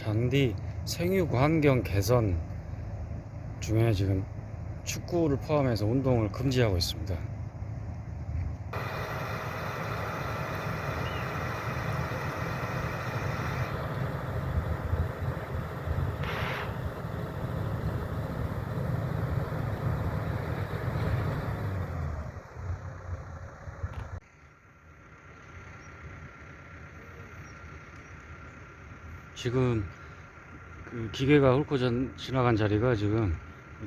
잔디 생육 환경 개선 중에 지금 축구를 포함해서 운동을 금지하고 있습니다. 지금 그 기계가 훑고 전- 지나간 자리가 지금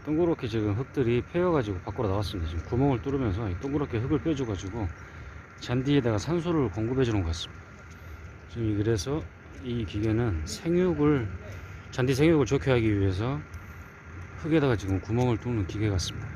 동그랗게 지금 흙들이 패여가지고 밖으로 나왔습니다. 지금 구멍을 뚫으면서 이 동그랗게 흙을 빼줘가지고 잔디에다가 산소를 공급해 주는 것 같습니다. 지금 그래서 이 기계는 생육을 잔디 생육을 좋게 하기 위해서 흙에다가 지금 구멍을 뚫는 기계 같습니다.